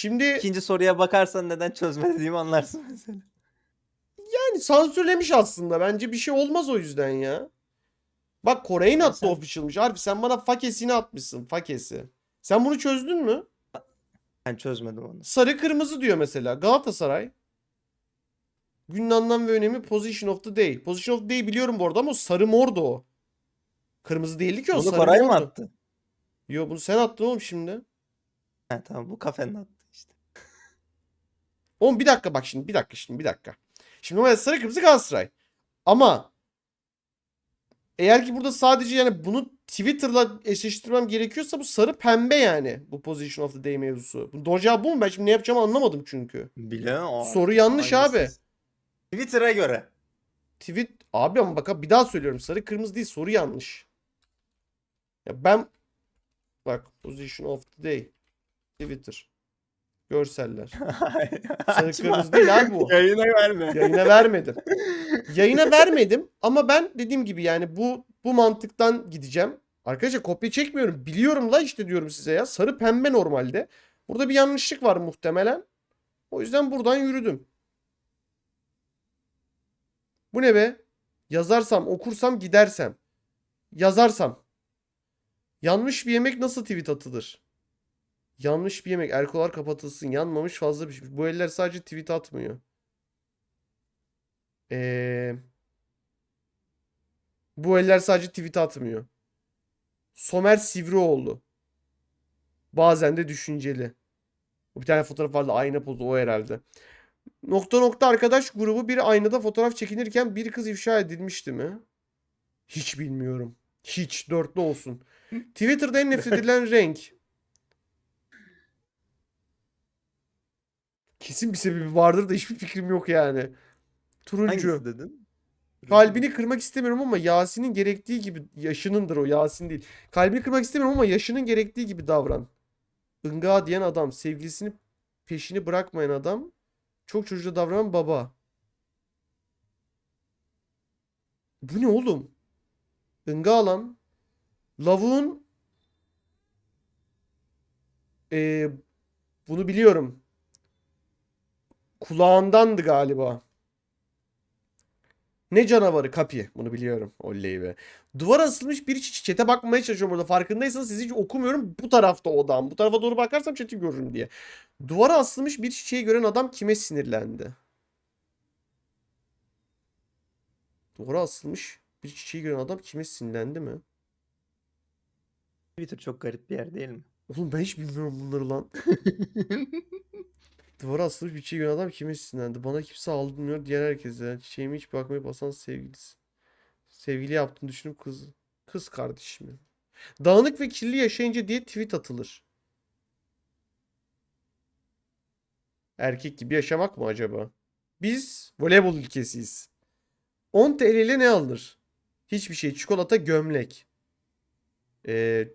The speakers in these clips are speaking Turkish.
Şimdi İkinci soruya bakarsan neden çözmediğimi anlarsın mesela. yani sansürlemiş aslında. Bence bir şey olmaz o yüzden ya. Bak Kore'nin attı sen- official'mış. Harbi sen bana fakesini atmışsın. Fakesi. Sen bunu çözdün mü? Ben çözmedim onu. Sarı kırmızı diyor mesela. Galatasaray. Günün anlam ve önemi Position of the Day. Position of the Day biliyorum bu arada ama o sarı mordu o. Kırmızı değildi ki o Bunu sarı Koray mı attı? Yo bunu sen attın oğlum şimdi. Ha, tamam bu kafenin attı. Oğlum bir dakika bak şimdi bir dakika şimdi bir dakika. Şimdi normalde sarı kırmızı Galatasaray. Ama eğer ki burada sadece yani bunu Twitter'la eşleştirmem gerekiyorsa bu sarı pembe yani. Bu Position of the Day mevzusu. Bu cevap bu mu? Ben şimdi ne yapacağımı anlamadım çünkü. O. Soru yanlış abi. Twitter'a göre. Tweet abi ama bak bir daha söylüyorum. Sarı kırmızı değil soru yanlış. Ya ben bak Position of the Day Twitter görseller. Sarı değil abi bu. Yayına verme. Yayına vermedim. Yayına vermedim ama ben dediğim gibi yani bu bu mantıktan gideceğim. Arkadaşlar kopya çekmiyorum. Biliyorum la işte diyorum size ya. Sarı pembe normalde. Burada bir yanlışlık var muhtemelen. O yüzden buradan yürüdüm. Bu ne be? Yazarsam, okursam, gidersem. Yazarsam. Yanmış bir yemek nasıl tweet atılır? Yanmış bir yemek. Erkolar kapatılsın. Yanmamış fazla bir şey. Bu eller sadece tweet atmıyor. Ee, bu eller sadece tweet atmıyor. Somer Sivrioğlu. Bazen de düşünceli. Bir tane fotoğraf vardı ayna pozu o herhalde. Nokta nokta arkadaş grubu bir aynada fotoğraf çekinirken bir kız ifşa edilmişti mi? Hiç bilmiyorum. Hiç dörtlü olsun. Twitter'da en nefret edilen renk. Kesin bir sebebi vardır da hiçbir fikrim yok yani. Turuncu. Hangisi dedin? Kalbini kırmak istemiyorum ama Yasin'in gerektiği gibi yaşınındır o Yasin değil. Kalbini kırmak istemiyorum ama yaşının gerektiği gibi davran. Inga diyen adam, sevgilisini peşini bırakmayan adam, çok çocukça davranan baba. Bu ne oğlum? Inga alan. Lavuğun Ee, bunu biliyorum. Kulağındandı galiba. Ne canavarı Kapi. Bunu biliyorum. Oley be. Duvara asılmış bir. Çete bakmaya çalışıyorum burada. Farkındaysanız sizi hiç okumuyorum. Bu tarafta odam. Bu tarafa doğru bakarsam chat'i görürüm diye. Duvara asılmış bir çiçeği gören adam kime sinirlendi? Duvara asılmış bir çiçeği gören adam kime sinirlendi mi? Twitter çok garip bir yer değil mi? Oğlum ben hiç bilmiyorum bunları lan. Duvara asılmış bir gören adam kime sinirlendi? Bana kimse aldırmıyor diğer herkese. Çiçeğime hiç bakmayıp basan sevgilisi. Sevgili yaptığını düşünüp kız. Kız kardeşimi. Dağınık ve kirli yaşayınca diye tweet atılır. Erkek gibi yaşamak mı acaba? Biz voleybol ülkesiyiz. 10 TL ile ne alınır? Hiçbir şey. Çikolata, gömlek. Ee,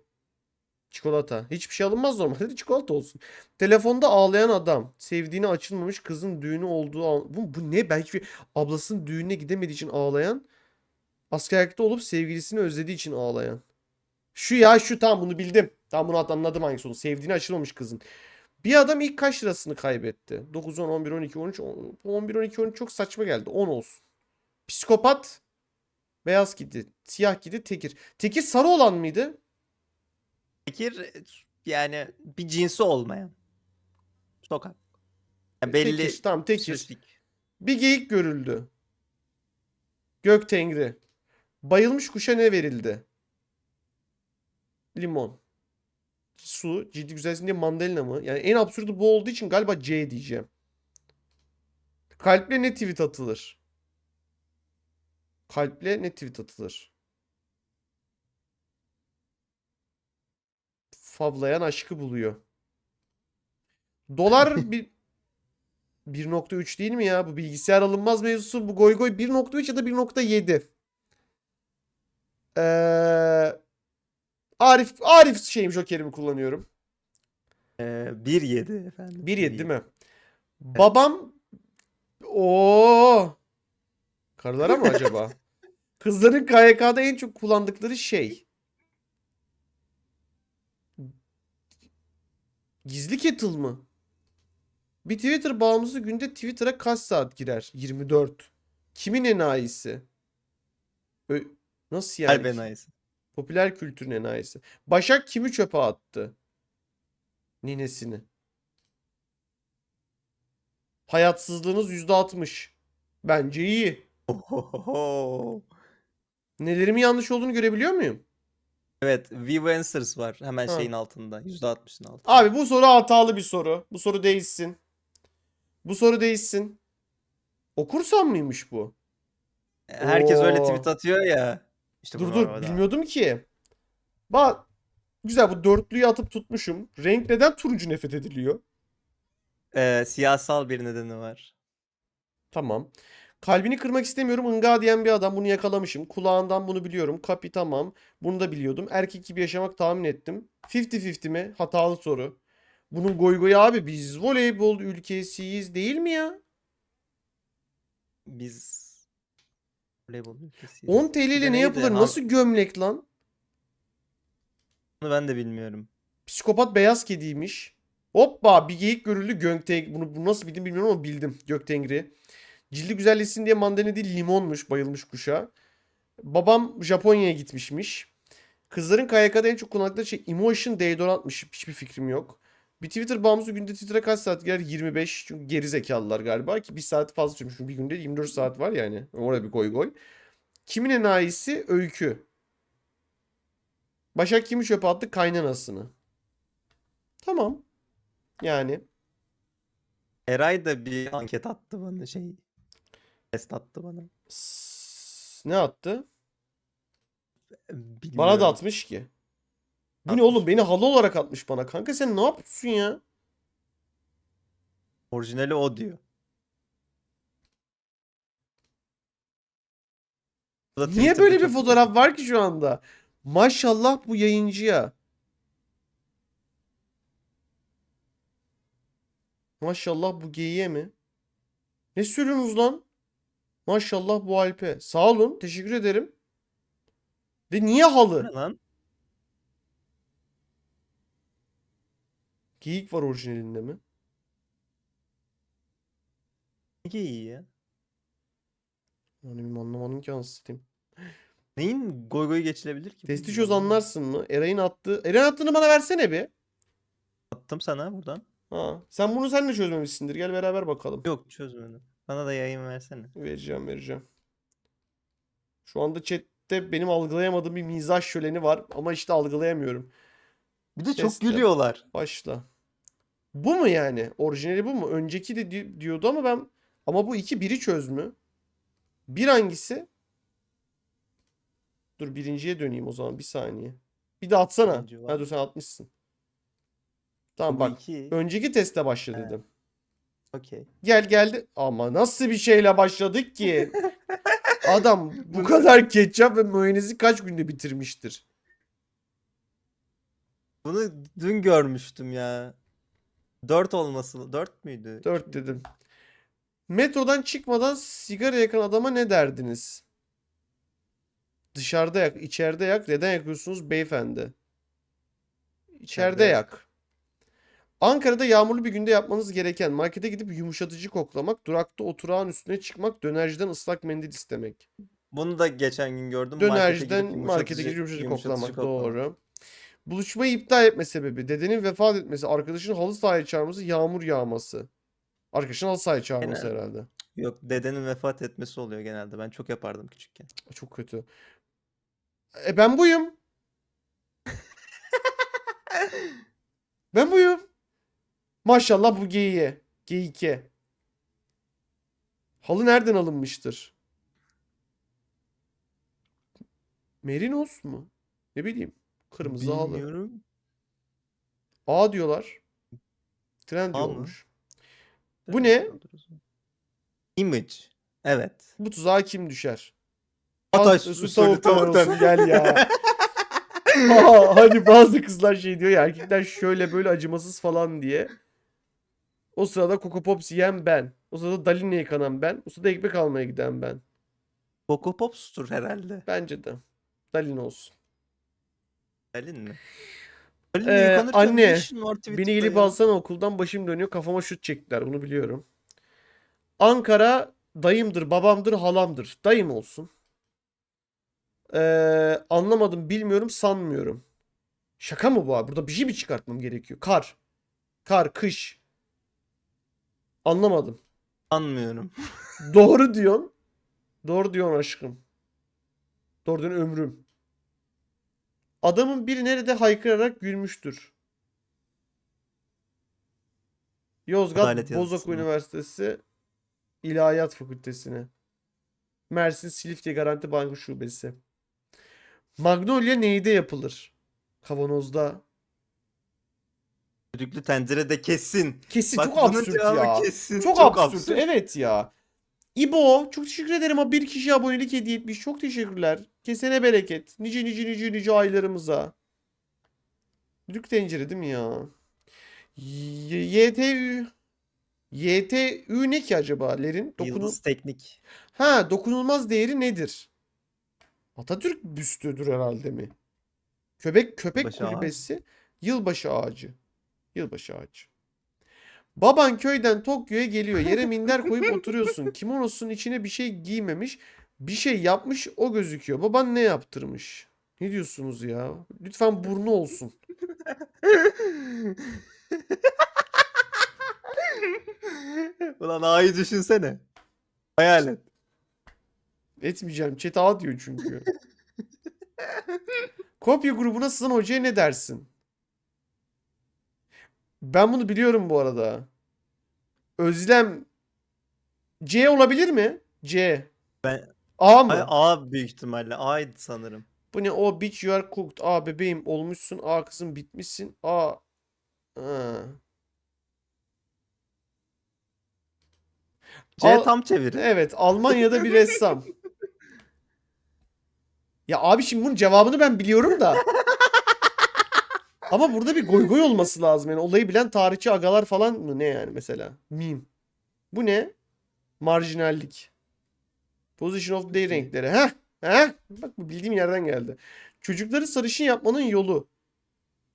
çikolata. Hiçbir şey alınmaz normalde de çikolata olsun. Telefonda ağlayan adam. Sevdiğine açılmamış kızın düğünü olduğu an... Bu, bu ne? Belki ablasının düğününe gidemediği için ağlayan. Askerlikte olup sevgilisini özlediği için ağlayan. Şu ya şu tamam bunu bildim. Tamam bunu anladım hangisi olduğunu. Sevdiğine açılmamış kızın. Bir adam ilk kaç lirasını kaybetti? 9, 10, 11, 12, 13. 11, 12, 13 çok saçma geldi. 10 olsun. Psikopat. Beyaz kedi. Siyah kedi. Tekir. Tekir sarı olan mıydı? Tekir yani bir cinsi olmayan. Sokak. Yani belli Tekir. Tamam tekir. spesifik. Bir geyik görüldü. Gök tengri. Bayılmış kuşa ne verildi? Limon. Su. Ciddi güzelsin diye mandalina mı? Yani en absürtü bu olduğu için galiba C diyeceğim. Kalple ne tweet atılır? Kalple ne tweet atılır? Favlayan aşkı buluyor. Dolar bir 1.3 değil mi ya? Bu bilgisayar alınmaz mevzusu. Bu goy goy 1.3 ya da 1.7. Ee, Arif Arif şeyim jokerimi kullanıyorum. Ee, 1.7 efendim. 1.7 değil mi? Babam o Karılara mı acaba? Kızların KYK'da en çok kullandıkları şey. Gizli kettle mı? Bir Twitter bağımlısı günde Twitter'a kaç saat girer? 24. Kimin enayisi? Ö- Nasıl yani? Kalben ayısı. Popüler kültürün enayisi. Başak kimi çöpe attı? Ninesini. Hayatsızlığınız %60. Bence iyi. Ohohoho. Nelerimin yanlış olduğunu görebiliyor muyum? Evet, Vivo Answers var hemen Ha. şeyin altında. %60'ın altında. Abi bu soru hatalı bir soru. Bu soru değişsin. Bu soru değişsin. Okursam mıymış bu? Herkes öyle Oo. tweet atıyor ya. İşte Dur dur bilmiyordum ki. Bak güzel bu dörtlüyü atıp tutmuşum. Renk neden turuncu nefret ediliyor? Ee, siyasal bir nedeni var. Tamam. Kalbini kırmak istemiyorum. Inga diyen bir adam. Bunu yakalamışım. Kulağından bunu biliyorum. Kapi tamam. Bunu da biliyordum. Erkek gibi yaşamak tahmin ettim. 50-50 mi? Hatalı soru. Bunun goy goyu abi biz voleybol ülkesiyiz değil mi ya? Biz voleybol ülkesiyiz. 10 TL ile ne yapılır? Nasıl gömlek lan? Bunu ben de bilmiyorum. Psikopat beyaz kediymiş. Hoppa bir geyik görüldü Gökteng. Bunu, bunu nasıl bildim bilmiyorum ama bildim. Göktengri. Cildi güzelleşsin diye mandalina değil limonmuş bayılmış kuşa. Babam Japonya'ya gitmişmiş. Kızların KYK'da en çok kullandıkları şey emotion deodorantmış. Hiçbir fikrim yok. Bir Twitter bağımlısı günde Twitter'a kaç saat girer? 25. Çünkü geri zekalılar galiba ki bir saat fazla çünkü bir günde 24 saat var yani. Orada bir koy koy. Kimin enayisi? Öykü. Başak kimi çöpe attı? Kaynanasını. Tamam. Yani. Eray da bir anket attı bana şey. Test attı bana. S- Ne attı? Bilmiyorum. Bana da atmış ki. Bu ne oğlum? Beni halı olarak atmış bana. Kanka sen ne yapıyorsun ya? Orijinali o diyor. Bu da Niye Twitter'da böyle bir çok- fotoğraf var ki şu anda? Maşallah bu yayıncıya. Maşallah bu geyiğe mi? Ne söylüyorsunuz lan? Maşallah bu Alp'e. Sağ olun. Teşekkür ederim. Ve niye halı? ne lan? Geyik var orijinalinde mi? Ne iyi ya? Yani benim anlamadım ki anasını Neyin goy goyu geçilebilir ki? Testi çöz anlarsın mı? Eray'ın attığı. Eray'ın attığını bana versene bir. Attım sana buradan. Ha. Sen bunu sen de çözmemişsindir. Gel beraber bakalım. Yok çözmedim. Bana da yayın versene. Vereceğim vereceğim. Şu anda chatte benim algılayamadığım bir mizah şöleni var ama işte algılayamıyorum. Bir de çok gülüyorlar. Başla. Bu mu yani? Orijinali bu mu? Önceki de di- diyordu ama ben ama bu iki biri çöz mü? Bir hangisi? Dur birinciye döneyim o zaman bir saniye. Bir de atsana. Birinci var. Ha dur sen atmışsın. Tamam Bu bak. iki. Önceki teste başla Evet. dedim. Okey. Gel geldi. Ama nasıl bir şeyle başladık ki? Adam bu kadar ketçap ve mayonezi kaç günde bitirmiştir? Bunu dün görmüştüm ya. 4 olması. 4 müydü? 4 dedim. Metrodan çıkmadan sigara yakan adama ne derdiniz? Dışarıda yak, içeride yak. Neden yakıyorsunuz beyefendi? İçeride İçeride yak. Ankara'da yağmurlu bir günde yapmanız gereken markete gidip yumuşatıcı koklamak, durakta oturağın üstüne çıkmak, dönerciden ıslak mendil istemek. Bunu da geçen gün gördüm. Markete Dönerciden gidip markete gidip yumuşatıcı yumuşatıcı koklamak. Doğru. Buluşmayı iptal etme sebebi. Dedenin vefat etmesi. Arkadaşın halı sahaya çağırması. Yağmur yağması. Arkadaşın halı sahaya çağırması Genel- herhalde. Yok dedenin vefat etmesi oluyor genelde. Ben çok yapardım küçükken. Çok kötü. E ben buyum. Ben buyum. Maşallah bu geyiğe. Geyike. Halı nereden alınmıştır? Merinos mu? Ne bileyim. Kırmızı halı. Bilmiyorum. A diyorlar. Trend A mı? olmuş. Bu ne? Image. Evet. Bu tuzağa kim düşer? Döner olsun, döner. gel ya. Aa, hani bazı kızlar şey diyor ya erkekler şöyle böyle acımasız falan diye. O sırada Coco Pops yiyen ben. O sırada Dalin'le yıkanan ben. O sırada ekmek almaya giden ben. Coco Pops'tur herhalde. Bence de. Dalin olsun. Dalin mi? Halil'le Ee, yıkanırken anne, Beni gelip alsana okuldan başım dönüyor kafama şut çektiler bunu biliyorum. Ankara dayımdır babamdır halamdır. Dayım olsun. Ee, anlamadım bilmiyorum sanmıyorum. Şaka mı bu abi? Burada bir şey mi çıkartmam gerekiyor? Kar. Kar, kış. Anlamadım. Sanmıyorum. Doğru diyorsun. Doğru diyorsun aşkım. Doğru diyorsun ömrüm. Adamın biri nerede haykırarak gülmüştür. Yozgat Adalet Bozok? Üniversitesi İlahiyat Fakültesine. Mersin Silifke Garanti Bankası Şubesi. Magnolia neyde yapılır? Kavanozda. Düdüklü tencerede kesin. Kesin Bak çok bunun absürt cevabı ya. Kesin. Çok, absürt. Evet ya. İbo çok teşekkür ederim ama bir kişi abonelik hediye etmiş. Çok teşekkürler. Kesene bereket. Nice nice nice nice aylarımıza. Düdük tencere değil mi ya? Y- YTÜ YTÜ ne ki acaba Lerin? Dokunu... Yıldız Teknik. Ha dokunulmaz değeri nedir? Atatürk büstüdür herhalde mi? Köpek köpek Yılbaşı kulübesi yılbaşı ağacı. Yılbaşı ağacı. Baban köyden Tokyo'ya geliyor. Yere minder koyup oturuyorsun. Kimonosunun içine bir şey giymemiş. Bir şey yapmış o gözüküyor. Baban ne yaptırmış? Ne diyorsunuz ya? Lütfen burnu olsun. Ulan A'yı düşünsene. Hayal et. Etmeyeceğim. Chat A diyor çünkü. Kopya grubuna sızan hocaya ne dersin? Ben bunu biliyorum bu arada. Özlem C olabilir mi? C. Ben- A mı? A büyük ihtimalle. A'ydı sanırım. Bu ne? O bitch you are cooked. A bebeğim olmuşsun. A kızım bitmişsin. A. Ha. C Al- tam çeviri. Evet, Almanya'da bir ressam. Ya abi şimdi bunun cevabını ben biliyorum da. Ama burada bir goy goy olması lazım. Yani olayı bilen tarihçi agalar falan mı ne yani mesela? Meme. Bu ne? Marjinallik. Position of day renkleri. Heh. Heh. Bak bu bildiğim yerden geldi. Çocukları sarışın yapmanın yolu.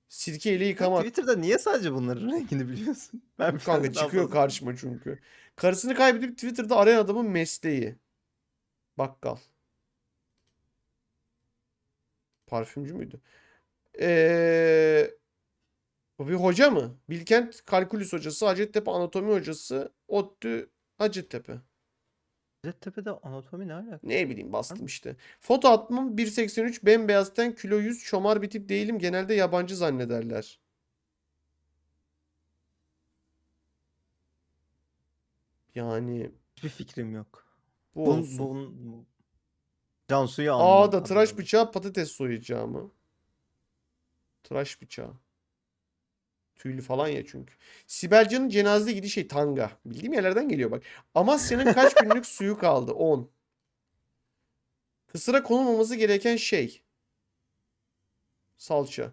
Sirke ile yıkamak. Twitter'da niye sadece bunların rengini biliyorsun? Ben Kanka çıkıyor fazla- karşıma çünkü. Karısını kaybedip Twitter'da arayan adamın mesleği. Bakkal. Parfümcü müydü? Ee, bu bir hoca mı? Bilkent Kalkülüs hocası, Hacettepe Anatomi hocası, ODTÜ Hacettepe. Hacettepe'de anatomi ne alaka? Ne bileyim bastım işte. Foto atmam 1.83 bembeyaz ten kilo 100 şomar bir tip değilim. Genelde yabancı zannederler. Yani Hiçbir fikrim yok. bu Bun, olsun. bun, Cansu'yu Aa anladım. da tıraş bıçağı patates soyacağı mı? Tıraş bıçağı. Tüylü falan ya çünkü. Sibel Can'ın cenazede gidiği şey tanga. Bildiğim yerlerden geliyor bak. Amasya'nın kaç günlük suyu kaldı? 10. Kısıra konulmaması gereken şey. Salça.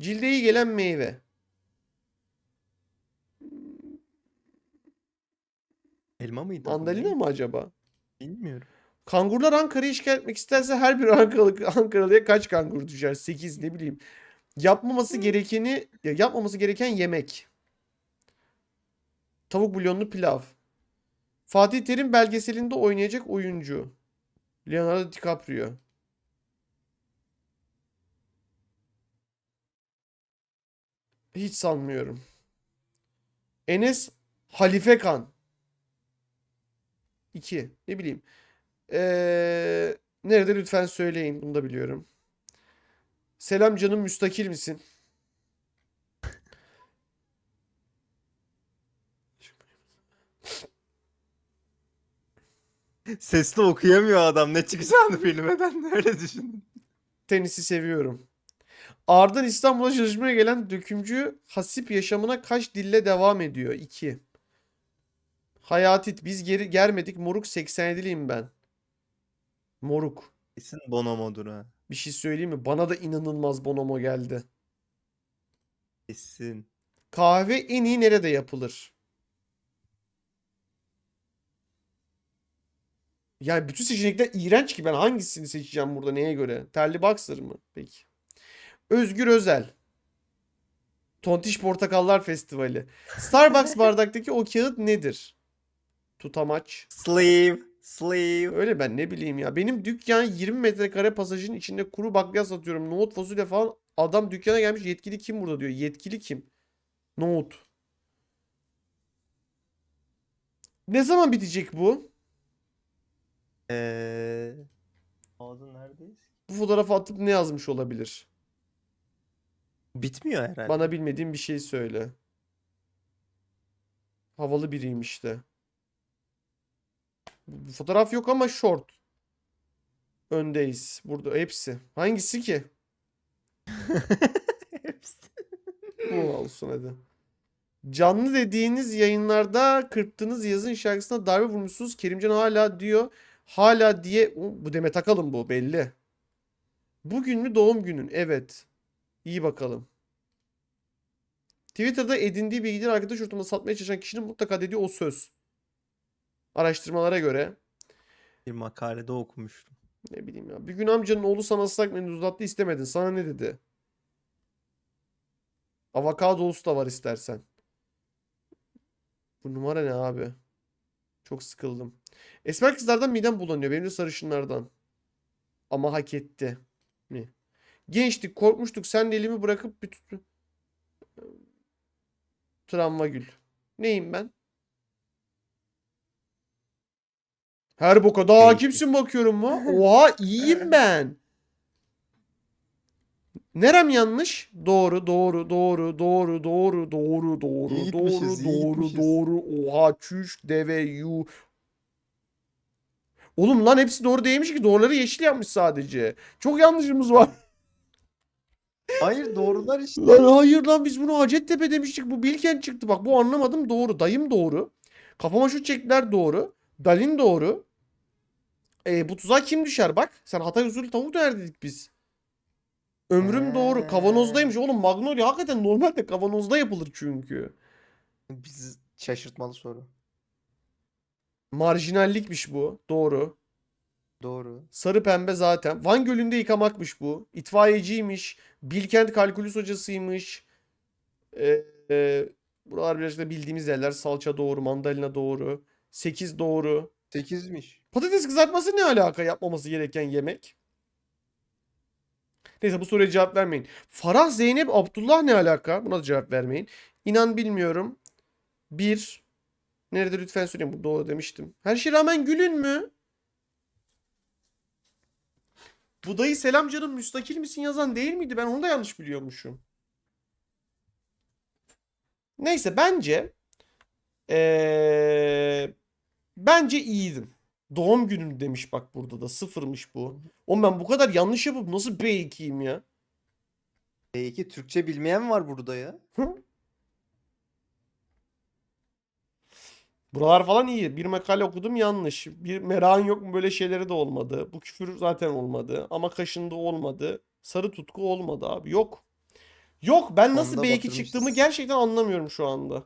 Cilde iyi gelen meyve. Elma mıydı? Mandalina mı acaba? Bilmiyorum. Kangurlar Ankara'yı işgal etmek isterse her bir Ankaralı, Ankaralı'ya kaç kangur düşer? 8 ne bileyim. Yapmaması gerekeni ya yapmaması gereken yemek. Tavuk bulyonlu pilav. Fatih Terim belgeselinde oynayacak oyuncu. Leonardo DiCaprio. Hiç sanmıyorum. Enes Halife Kan. 2. Ne bileyim. Ee, nerede lütfen söyleyin. Bunu da biliyorum. Selam canım müstakil misin? Sesli okuyamıyor adam. Ne çıkacağını bilmeden öyle düşündüm. Tenisi seviyorum. Ardından İstanbul'a çalışmaya gelen dökümcü Hasip yaşamına kaç dille devam ediyor? 2. Hayatit biz geri gelmedik. Moruk 87'liyim ben. Moruk. Kesin Bonomo'dur ha. Bir şey söyleyeyim mi? Bana da inanılmaz bonomo geldi. Kesin. Kahve en iyi nerede yapılır? Yani bütün seçenekler iğrenç ki ben hangisini seçeceğim burada neye göre? Terli Boxer mı? Peki. Özgür Özel. Tontiş Portakallar Festivali. Starbucks bardaktaki o kağıt nedir? Tutamaç. Sleeve. Sleeve. Öyle ben ne bileyim ya. Benim dükkan 20 metrekare pasajın içinde kuru bakliyat satıyorum. Nohut, fasulye falan. Adam dükkana gelmiş. Yetkili kim burada diyor. Yetkili kim? Nohut. Ne zaman bitecek bu? Ee, ağzı neredeyiz? Bu fotoğrafı atıp ne yazmış olabilir? Bitmiyor herhalde. Bana bilmediğim bir şey söyle. Havalı biriymiş de. Fotoğraf yok ama short. Öndeyiz. Burada hepsi. Hangisi ki? Hepsi. Bu olsun hadi. Canlı dediğiniz yayınlarda kırptığınız yazın şarkısına darbe vurmuşsunuz. Kerimcan hala diyor. Hala diye. Bu Demet Akalın bu belli. Bugün mü doğum günün? Evet. İyi bakalım. Twitter'da edindiği bilgileri arkadaş ortamında satmaya çalışan kişinin mutlaka dediği o söz. Araştırmalara göre Bir makalede okumuştum. ne bileyim ya. Bir gün amcanın oğlu sana ıslak mendil uzattı istemedin. Sana ne dedi? Avokadolusu da var istersen. Bu numara ne abi? Çok sıkıldım. Esmer kızlardan midem bulanıyor. Benim de sarışınlardan. Ama hak etti. Mi? Gençtik, korkmuştuk. Sen de elimi bırakıp bir tut... Travma gül. Neyim ben? Her boka daha hakimsin bakıyorum mu? Oha iyiyim ben. Nerem yanlış? Doğru, doğru, doğru, doğru, doğru, doğru, doğru, İyi doğru, gitmişiz, iyi doğru, gitmişiz. doğru. Oha çüş, deve, yu. Oğlum lan hepsi doğru değilmiş ki. Doğruları yeşil yapmış sadece. Çok yanlışımız var. Hayır doğrular işte. Lan hayır lan biz bunu Hacettepe demiştik. Bu Bilkent çıktı. Bak bu anlamadım doğru. Dayım doğru. Kafama şu çektiler doğru. Dalin doğru. E, bu tuzağa kim düşer bak. Sen Hatay usulü tavuk döner dedik biz. Ömrüm doğru. Kavanozdaymış. Oğlum Magnolia hakikaten normalde kavanozda yapılır çünkü. Biz şaşırtmalı soru. Marjinallikmiş bu. Doğru. Doğru. Sarı pembe zaten. Van Gölü'nde yıkamakmış bu. İtfaiyeciymiş. Bilkent kalkülüs hocasıymış. Ee, e, buralar birazcık da bildiğimiz yerler. Salça doğru, mandalina doğru. 8 doğru. 8'miş. Patates kızartması ne alaka yapmaması gereken yemek? Neyse bu soruya cevap vermeyin. Farah Zeynep Abdullah ne alaka? Buna da cevap vermeyin. İnan bilmiyorum. Bir. Nerede lütfen söyleyin. Bu doğru demiştim. Her şeye rağmen gülün mü? Bu dayı selam canım müstakil misin yazan değil miydi? Ben onu da yanlış biliyormuşum. Neyse bence ee, bence iyiydim. Doğum günüm demiş bak burada da sıfırmış bu. Oğlum ben bu kadar yanlış yapıp nasıl B2'yim ya? Belki Türkçe bilmeyen var burada ya. Buralar falan iyi. Bir makale okudum yanlış. Bir merakın yok mu böyle şeyleri de olmadı. Bu küfür zaten olmadı. Ama kaşında olmadı. Sarı tutku olmadı abi. Yok. Yok ben nasıl Sonunda B2 batırmışız. çıktığımı gerçekten anlamıyorum şu anda.